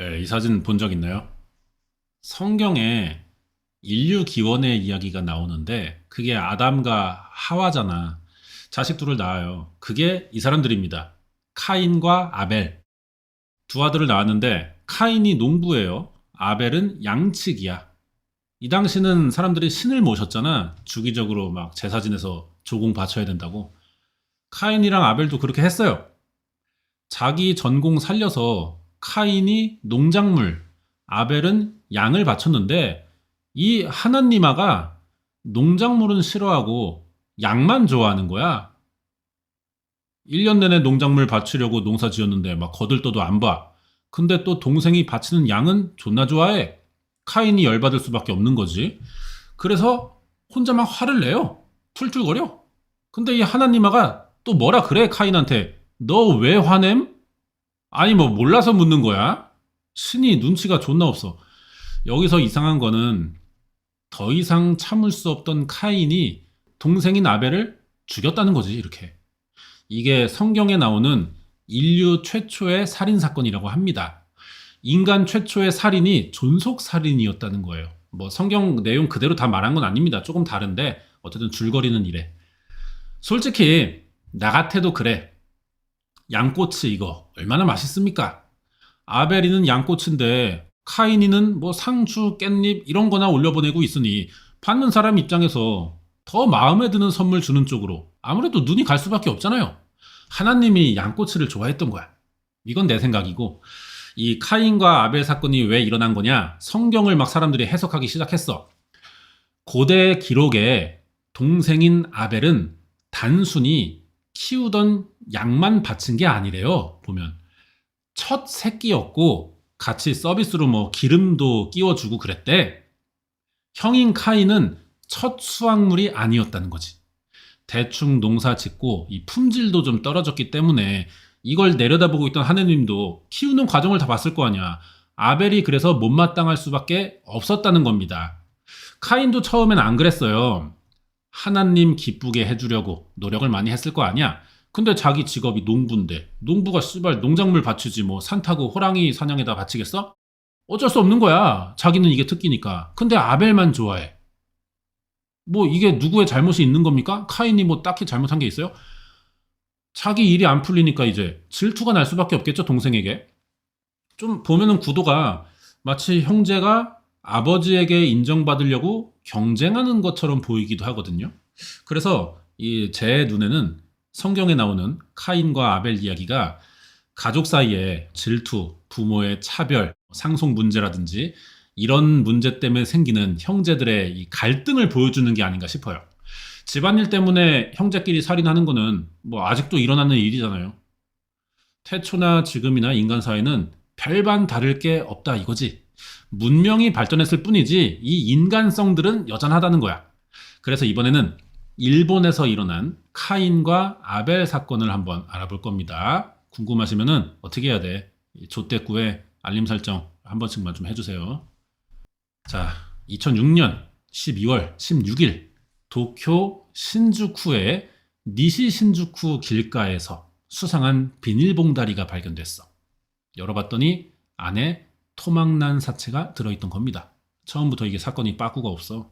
네, 이 사진 본 적 있나요? 성경에 인류 기원의 이야기가 나오는데 그게 아담과 하와잖아. 자식 둘을 낳아요. 그게 이 사람들입니다. 카인과 아벨. 두 아들을 낳았는데 카인이 농부예요. 아벨은 양치기야. 이 당시는 사람들이 신을 모셨잖아. 주기적으로 막 제사 지내서 조공 바쳐야 된다고. 카인이랑 아벨도 그렇게 했어요. 자기 전공 살려서 카인이 농작물, 아벨은 양을 바쳤는데 이 하나님아가 농작물은 싫어하고 양만 좋아하는 거야. 1년 내내 농작물 바치려고 농사 지었는데 막 거들떠도 안 봐. 근데 또 동생이 바치는 양은 존나 좋아해. 카인이 열받을 수밖에 없는 거지. 그래서 혼자 막 화를 내요. 툴툴거려. 근데 이 하나님아가 또 뭐라 그래 카인한테 너 왜 화냄? 아니 뭐 몰라서 묻는 거야? 신이 눈치가 존나 없어. 여기서 이상한 거는 더 이상 참을 수 없던 카인이 동생인 아벨을 죽였다는 거지 이렇게. 이게 성경에 나오는 인류 최초의 살인 사건이라고 합니다. 인간 최초의 살인이 존속 살인이었다는 거예요. 뭐 성경 내용 그대로 다 말한 건 아닙니다. 조금 다른데 어쨌든 줄거리는 이래. 솔직히 나 같아도 그래. 양꼬치 이거 얼마나 맛있습니까? 아벨이는 양꼬치인데 카인이는 뭐 상추, 깻잎 이런 거나 올려보내고 있으니 받는 사람 입장에서 더 마음에 드는 선물 주는 쪽으로 아무래도 눈이 갈 수밖에 없잖아요. 하나님이 양꼬치를 좋아했던 거야. 이건 내 생각이고 이 카인과 아벨 사건이 왜 일어난 거냐? 성경을 막 사람들이 해석하기 시작했어. 고대 기록에 동생인 아벨은 단순히 키우던 양만 바친 게 아니래요. 보면 첫 새끼였고 같이 서비스로 뭐 기름도 끼워주고 그랬대. 형인 카인은 첫 수확물이 아니었다는 거지. 대충 농사 짓고 이 품질도 좀 떨어졌기 때문에 이걸 내려다보고 있던 하느님도 키우는 과정을 다 봤을 거 아니야. 아벨이 그래서 못마땅할 수밖에 없었다는 겁니다. 카인도 처음엔 안 그랬어요. 하나님 기쁘게 해주려고 노력을 많이 했을 거 아니야. 근데 자기 직업이 농부인데 농부가 씨발 농작물 바치지 뭐 산 타고 호랑이 사냥에다 바치겠어? 어쩔 수 없는 거야. 자기는 이게 특기니까. 근데 아벨만 좋아해. 뭐 이게 누구의 잘못이 있는 겁니까? 카인이 뭐 딱히 잘못한 게 있어요? 자기 일이 안 풀리니까 이제 질투가 날 수밖에 없겠죠, 동생에게. 좀 보면은 구도가 마치 형제가 아버지에게 인정받으려고 경쟁하는 것처럼 보이기도 하거든요. 그래서 이 제 눈에는 성경에 나오는 카인과 아벨 이야기가 가족 사이에 질투, 부모의 차별, 상속 문제라든지 이런 문제 때문에 생기는 형제들의 이 갈등을 보여주는 게 아닌가 싶어요. 집안일 때문에 형제끼리 살인하는 거는 뭐 아직도 일어나는 일이잖아요. 태초나 지금이나 인간 사회는 별반 다를 게 없다 이거지. 문명이 발전했을 뿐이지 이 인간성들은 여전하다는 거야. 그래서 이번에는 일본에서 일어난 카인과 아벨 사건을 한번 알아볼 겁니다. 궁금하시면은 어떻게 해야 돼? 조대구에 알림 설정 한 번씩만 좀 해주세요. 자, 2006년 12월 16일 도쿄 신주쿠의 니시 신주쿠 길가에서 수상한 비닐봉다리가 발견됐어. 열어봤더니 안에 토막난 사체가 들어있던 겁니다. 처음부터 이게 사건이 빠꾸가 없어.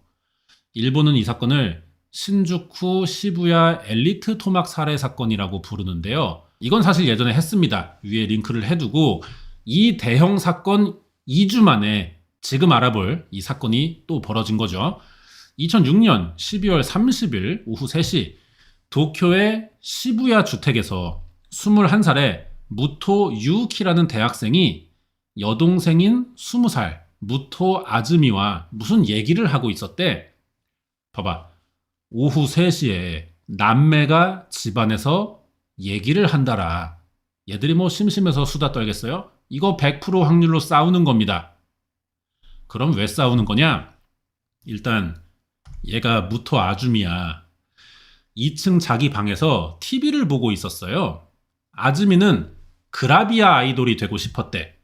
일본은 이 사건을 신주쿠 시부야 엘리트 토막 살해 사건이라고 부르는데요. 이건 사실 예전에 했습니다. 위에 링크를 해두고 이 대형 사건 2주 만에 지금 알아볼 이 사건이 또 벌어진 거죠. 2006년 12월 30일 오후 3시 도쿄의 시부야 주택에서 21살의 무토 유키라는 대학생이 여동생인 20살 무토 아즈미와 무슨 얘기를 하고 있었대. 봐봐. 오후 3시에 남매가 집안에서 얘기를 한다라. 얘들이 뭐 심심해서 수다 떨겠어요? 이거 100% 확률로 싸우는 겁니다. 그럼 왜 싸우는 거냐? 일단 얘가 무토 아주미야. 2층 자기 방에서 TV를 보고 있었어요. 아즈미는 그라비아 아이돌이 되고 싶었대.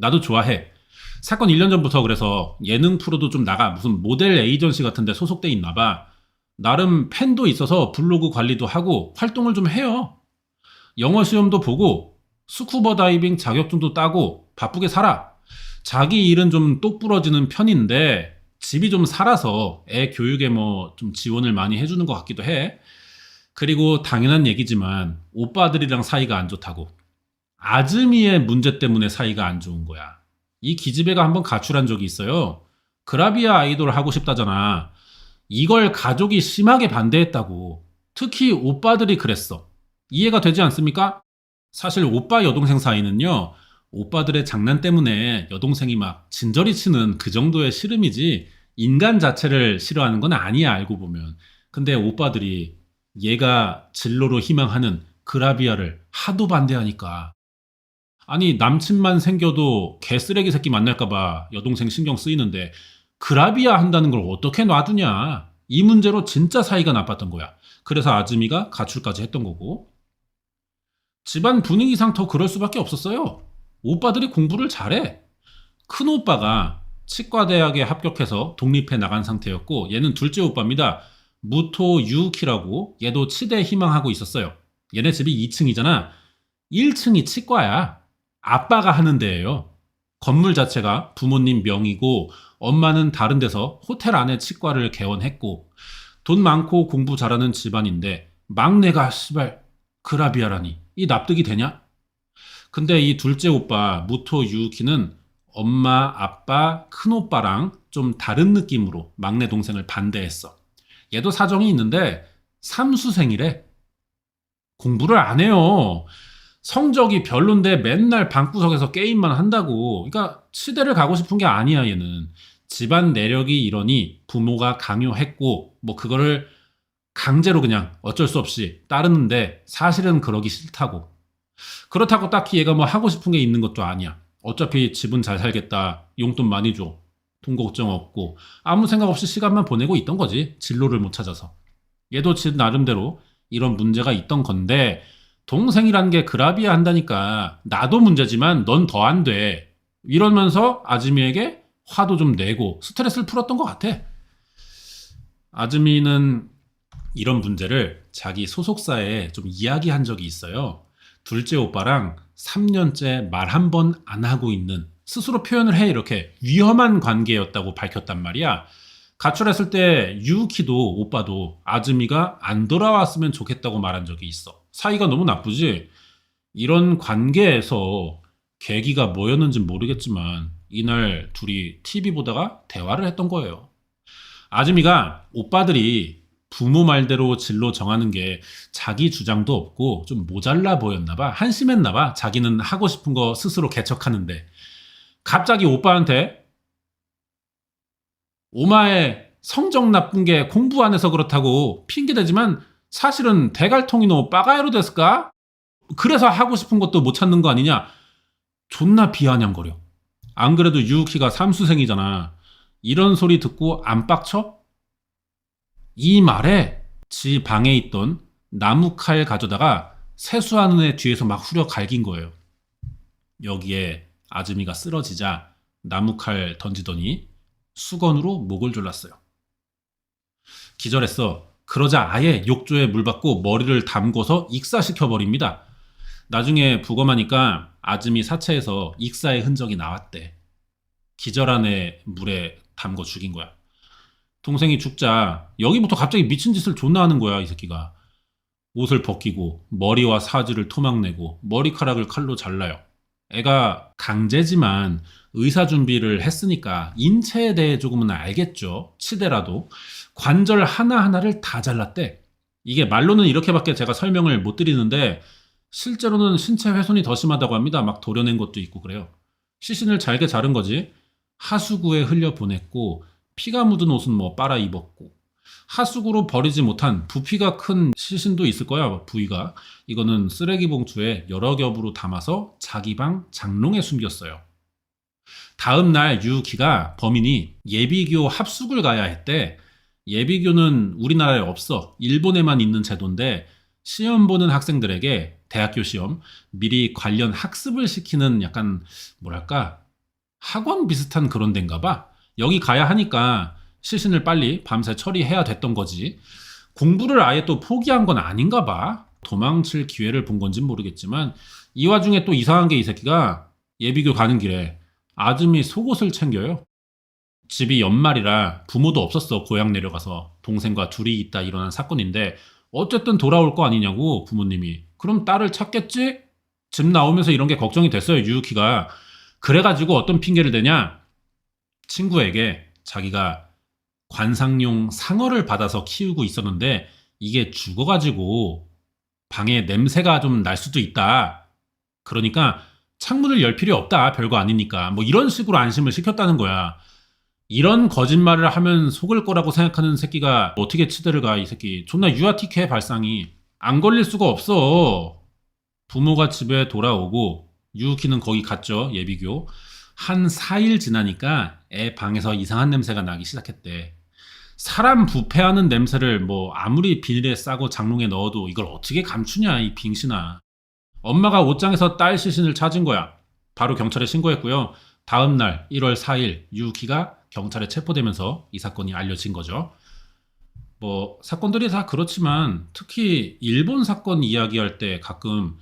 나도 좋아해. 사건 1년 전부터 그래서 예능 프로도 좀 나가 무슨 모델 에이전시 같은 데 소속돼 있나 봐. 나름 팬도 있어서 블로그 관리도 하고 활동을 좀 해요. 영어 시험도 보고 스쿠버 다이빙 자격증도 따고 바쁘게 살아. 자기 일은 좀 똑부러지는 편인데 집이 좀 살아서 애 교육에 뭐 좀 지원을 많이 해주는 것 같기도 해. 그리고 당연한 얘기지만 오빠들이랑 사이가 안 좋다고. 아즈미의 문제 때문에 사이가 안 좋은 거야. 이 기집애가 한번 가출한 적이 있어요. 그라비아 아이돌 하고 싶다잖아. 이걸 가족이 심하게 반대했다고. 특히 오빠들이 그랬어. 이해가 되지 않습니까? 사실 오빠 여동생 사이는요. 오빠들의 장난 때문에 여동생이 막 진저리 치는 그 정도의 씨름이지 인간 자체를 싫어하는 건 아니야 알고 보면. 근데 오빠들이 얘가 진로로 희망하는 그라비아를 하도 반대하니까 아니 남친만 생겨도 개쓰레기 새끼 만날까봐 여동생 신경 쓰이는데 그라비아 한다는 걸 어떻게 놔두냐? 이 문제로 진짜 사이가 나빴던 거야. 그래서 아즈미가 가출까지 했던 거고. 집안 분위기상 더 그럴 수밖에 없었어요. 오빠들이 공부를 잘해. 큰 오빠가 치과대학에 합격해서 독립해 나간 상태였고 얘는 둘째 오빠입니다. 무토 유키라고 얘도 치대 희망하고 있었어요. 얘네 집이 2층이잖아. 1층이 치과야 아빠가 하는 데예요. 건물 자체가 부모님 명의고 엄마는 다른 데서 호텔 안에 치과를 개원했고 돈 많고 공부 잘하는 집안인데 막내가 시발 그라비아라니 이 납득이 되냐? 근데 이 둘째 오빠 무토 유키는 엄마, 아빠, 큰 오빠랑 좀 다른 느낌으로 막내 동생을 반대했어. 얘도 사정이 있는데 삼수생이래. 공부를 안 해요. 성적이 별론데 맨날 방구석에서 게임만 한다고. 그러니까 치대를 가고 싶은 게 아니야, 얘는. 집안 내력이 이러니 부모가 강요했고, 뭐 그거를 강제로 그냥 어쩔 수 없이 따르는데 사실은 그러기 싫다고. 그렇다고 딱히 얘가 뭐 하고 싶은 게 있는 것도 아니야. 어차피 집은 잘 살겠다. 용돈 많이 줘. 돈 걱정 없고. 아무 생각 없이 시간만 보내고 있던 거지. 진로를 못 찾아서. 얘도 지 나름대로 이런 문제가 있던 건데, 동생이란 게 그라비아 한다니까 나도 문제지만 넌 더 안 돼. 이러면서 아즈미에게 화도 좀 내고 스트레스를 풀었던 것 같아. 아즈미는 이런 문제를 자기 소속사에 좀 이야기한 적이 있어요. 둘째 오빠랑 3년째 말 한 번 안 하고 있는 스스로 표현을 해 이렇게 위험한 관계였다고 밝혔단 말이야. 가출했을 때 유키도 오빠도 아즈미가 안 돌아왔으면 좋겠다고 말한 적이 있어. 사이가 너무 나쁘지? 이런 관계에서 계기가 뭐였는지 모르겠지만 이날 둘이 TV 보다가 대화를 했던 거예요. 아즈미가 오빠들이 부모 말대로 진로 정하는 게 자기 주장도 없고 좀 모자라 보였나 봐. 한심했나 봐. 자기는 하고 싶은 거 스스로 개척하는데. 갑자기 오빠한테 오마에 성적 나쁜 게 공부 안 해서 그렇다고 핑계대지만 사실은 대갈통이노 빠가야로 됐을까? 그래서 하고 싶은 것도 못 찾는 거 아니냐? 존나 비아냥거려. 안 그래도 유우키가 삼수생이잖아. 이런 소리 듣고 안 빡쳐? 이 말에 지 방에 있던 나무칼 가져다가 세수하는 애 뒤에서 막 후려 갈긴 거예요. 여기에 아즈미가 쓰러지자 나무칼 던지더니 수건으로 목을 졸랐어요. 기절했어. 그러자 아예 욕조에 물 받고 머리를 담궈서 익사시켜 버립니다. 나중에 부검하니까 아즈미 사체에서 익사의 흔적이 나왔대. 기절한 애 물에 담궈 죽인 거야. 동생이 죽자 여기부터 갑자기 미친 짓을 존나 하는 거야 이 새끼가. 옷을 벗기고 머리와 사지를 토막내고 머리카락을 칼로 잘라요. 애가 강제지만 의사 준비를 했으니까 인체에 대해 조금은 알겠죠. 치대라도. 관절 하나하나를 다 잘랐대. 이게 말로는 이렇게밖에 제가 설명을 못 드리는데 실제로는 신체 훼손이 더 심하다고 합니다. 막 도려낸 것도 있고 그래요. 시신을 잘게 자른 거지. 하수구에 흘려 보냈고 피가 묻은 옷은 뭐 빨아 입었고 하수구로 버리지 못한 부피가 큰 시신도 있을 거야 부위가 이거는 쓰레기 봉투에 여러 겹으로 담아서 자기 방 장롱에 숨겼어요. 다음 날 유키가 범인이 예비교 합숙을 가야 했대. 예비교는 우리나라에 없어. 일본에만 있는 제도인데 시험 보는 학생들에게 대학교 시험 미리 관련 학습을 시키는 약간 뭐랄까 학원 비슷한 그런 데인가 봐. 여기 가야 하니까 시신을 빨리 밤새 처리해야 됐던 거지. 공부를 아예 또 포기한 건 아닌가 봐. 도망칠 기회를 본 건진 모르겠지만 이 와중에 또 이상한 게 이 새끼가 예비교 가는 길에 아줌이 속옷을 챙겨요. 집이 연말이라 부모도 없었어. 고향 내려가서 동생과 둘이 있다 일어난 사건인데 어쨌든 돌아올 거 아니냐고 부모님이. 그럼 딸을 찾겠지? 집 나오면서 이런 게 걱정이 됐어요. 유우키가. 그래가지고 어떤 핑계를 대냐? 친구에게 자기가 관상용 상어를 받아서 키우고 있었는데 이게 죽어가지고 방에 냄새가 좀 날 수도 있다. 그러니까 창문을 열 필요 없다. 별거 아니니까. 뭐 이런 식으로 안심을 시켰다는 거야. 이런 거짓말을 하면 속을 거라고 생각하는 새끼가 어떻게 치대를 가, 이 새끼. 존나 유아틱해, 발상이. 안 걸릴 수가 없어. 부모가 집에 돌아오고, 유우키는 거기 갔죠, 예비교. 한 4일 지나니까 애 방에서 이상한 냄새가 나기 시작했대. 사람 부패하는 냄새를 뭐 아무리 비닐에 싸고 장롱에 넣어도 이걸 어떻게 감추냐, 이 빙신아. 엄마가 옷장에서 딸 시신을 찾은 거야. 바로 경찰에 신고했고요. 다음 날 1월 4일 유우키가 경찰에 체포되면서 이 사건이 알려진 거죠. 뭐 사건들이 다 그렇지만 특히 일본 사건 이야기할 때 가끔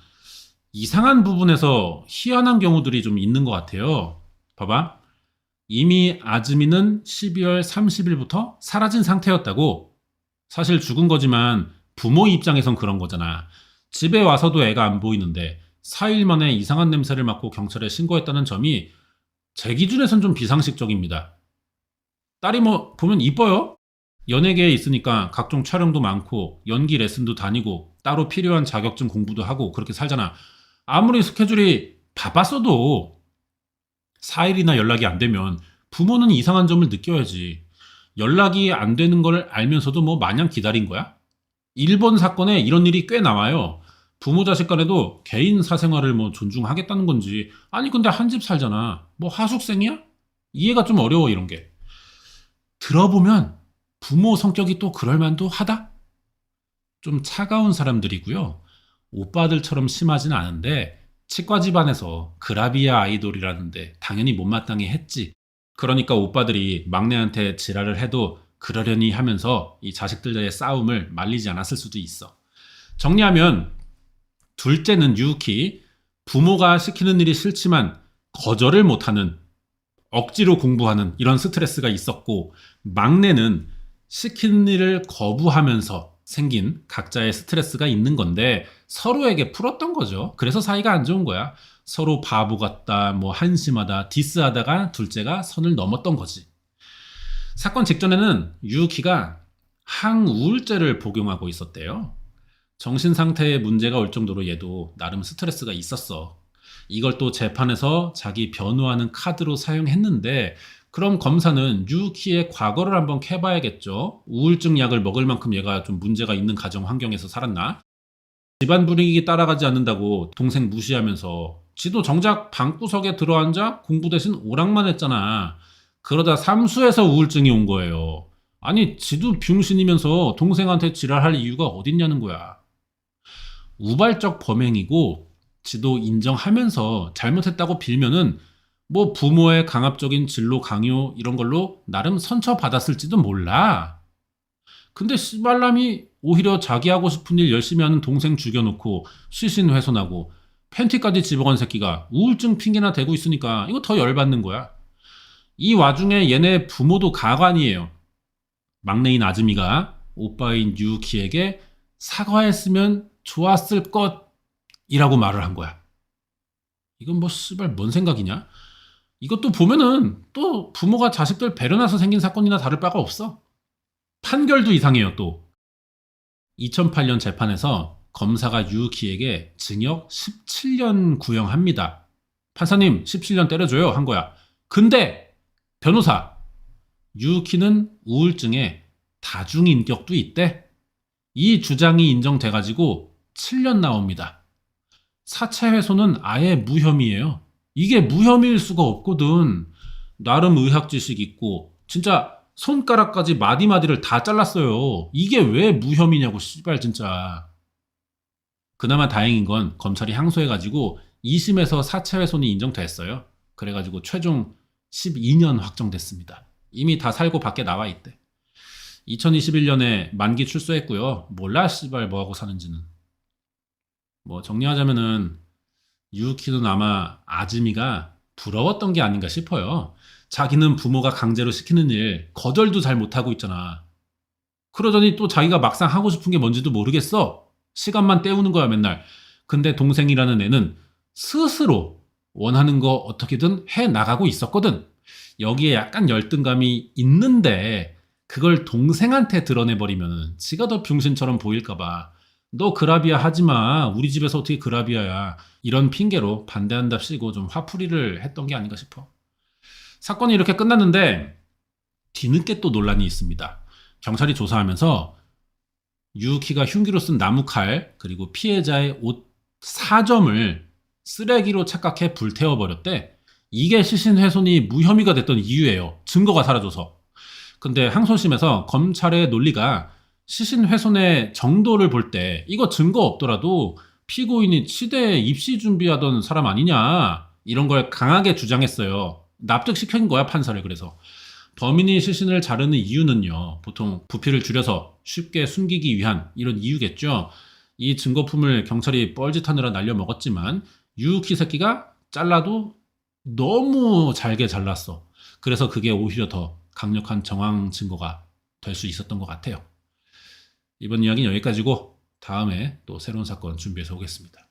이상한 부분에서 희한한 경우들이 좀 있는 것 같아요. 봐봐. 이미 아즈미는 12월 30일부터 사라진 상태였다고. 사실 죽은 거지만 부모 입장에선 그런 거잖아. 집에 와서도 애가 안 보이는데 4일 만에 이상한 냄새를 맡고 경찰에 신고했다는 점이 제 기준에선 좀 비상식적입니다. 딸이 뭐 보면 이뻐요. 연예계에 있으니까 각종 촬영도 많고 연기 레슨도 다니고 따로 필요한 자격증 공부도 하고 그렇게 살잖아. 아무리 스케줄이 바빴어도 4일이나 연락이 안 되면 부모는 이상한 점을 느껴야지. 연락이 안 되는 걸 알면서도 뭐 마냥 기다린 거야? 일본 사건에 이런 일이 꽤 나와요. 부모 자식 간에도 개인 사생활을 뭐 존중하겠다는 건지 아니 근데 한 집 살잖아. 뭐 하숙생이야? 이해가 좀 어려워 이런 게. 들어보면 부모 성격이 또 그럴만도 하다? 좀 차가운 사람들이고요. 오빠들처럼 심하진 않은데 치과 집안에서 그라비아 아이돌이라는데 당연히 못마땅해 했지. 그러니까 오빠들이 막내한테 지랄을 해도 그러려니 하면서 이 자식들과의 싸움을 말리지 않았을 수도 있어. 정리하면 둘째는 유키, 부모가 시키는 일이 싫지만 거절을 못하는 억지로 공부하는 이런 스트레스가 있었고 막내는 시키는 일을 거부하면서 생긴 각자의 스트레스가 있는 건데 서로에게 풀었던 거죠. 그래서 사이가 안 좋은 거야. 서로 바보 같다, 뭐 한심하다, 디스하다가 둘째가 선을 넘었던 거지. 사건 직전에는 유키가 항우울제를 복용하고 있었대요. 정신 상태에 문제가 올 정도로 얘도 나름 스트레스가 있었어. 이걸 또 재판에서 자기 변호하는 카드로 사용했는데 그럼 검사는 유키의 과거를 한번 캐봐야겠죠. 우울증 약을 먹을 만큼 얘가 좀 문제가 있는 가정 환경에서 살았나? 집안 분위기 따라가지 않는다고 동생 무시하면서 지도 정작 방구석에 들어앉아 공부 대신 오락만 했잖아. 그러다 삼수에서 우울증이 온 거예요. 아니, 지도 병신이면서 동생한테 지랄할 이유가 어딨냐는 거야. 우발적 범행이고 지도 인정하면서 잘못했다고 빌면은 뭐 부모의 강압적인 진로 강요 이런 걸로 나름 선처 받았을지도 몰라. 근데 씨발람이 오히려 자기 하고 싶은 일 열심히 하는 동생 죽여놓고 시신 훼손하고 팬티까지 집어간 새끼가 우울증 핑계나 대고 있으니까 이거 더 열받는 거야. 이 와중에 얘네 부모도 가관이에요. 막내인 아즈미가 오빠인 유키에게 사과했으면 좋았을 것 이라고 말을 한 거야. 이건 뭐 씨발 뭔 생각이냐? 이것도 보면은 또 부모가 자식들 배려나서 생긴 사건이나 다를 바가 없어. 판결도 이상해요 또. 2008년 재판에서 검사가 유키에게 징역 17년 구형합니다. 판사님 17년 때려줘요 한 거야. 근데 변호사 유키는 우울증에 다중인격도 있대. 이 주장이 인정돼가지고 7년 나옵니다. 사체 훼손은 아예 무혐의예요. 이게 무혐의일 수가 없거든. 나름 의학 지식 있고 진짜 손가락까지 마디마디를 다 잘랐어요. 이게 왜 무혐의냐고 씨발 진짜. 그나마 다행인 건 검찰이 항소해가지고 2심에서 사체 훼손이 인정됐어요. 그래가지고 최종 12년 확정됐습니다. 이미 다 살고 밖에 나와 있대. 2021년에 만기 출소했고요. 몰라 씨발 뭐하고 사는지는. 뭐 정리하자면은 유키는 아마 아즈미가 부러웠던 게 아닌가 싶어요. 자기는 부모가 강제로 시키는 일 거절도 잘 못하고 있잖아. 그러더니 또 자기가 막상 하고 싶은 게 뭔지도 모르겠어. 시간만 때우는 거야 맨날. 근데 동생이라는 애는 스스로 원하는 거 어떻게든 해 나가고 있었거든. 여기에 약간 열등감이 있는데 그걸 동생한테 드러내버리면 지가 더 병신처럼 보일까봐 너 그라비아 하지 마. 우리 집에서 어떻게 그라비아야. 이런 핑계로 반대한답시고 좀 화풀이를 했던 게 아닌가 싶어. 사건이 이렇게 끝났는데 뒤늦게 또 논란이 있습니다. 경찰이 조사하면서 유키가 흉기로 쓴 나무칼 그리고 피해자의 옷 4점을 쓰레기로 착각해 불태워버렸대. 이게 시신 훼손이 무혐의가 됐던 이유예요. 증거가 사라져서. 근데 항소심에서 검찰의 논리가 시신 훼손의 정도를 볼 때 이거 증거 없더라도 피고인이 치대에 입시 준비하던 사람 아니냐 이런 걸 강하게 주장했어요. 납득시킨 거야 판사를 그래서. 범인이 시신을 자르는 이유는요. 보통 부피를 줄여서 쉽게 숨기기 위한 이런 이유겠죠. 이 증거품을 경찰이 뻘짓하느라 날려 먹었지만 유키 새끼가 잘라도 너무 잘게 잘랐어. 그래서 그게 오히려 더 강력한 정황 증거가 될 수 있었던 것 같아요. 이번 이야기는 여기까지고 다음에 또 새로운 사건 준비해서 오겠습니다.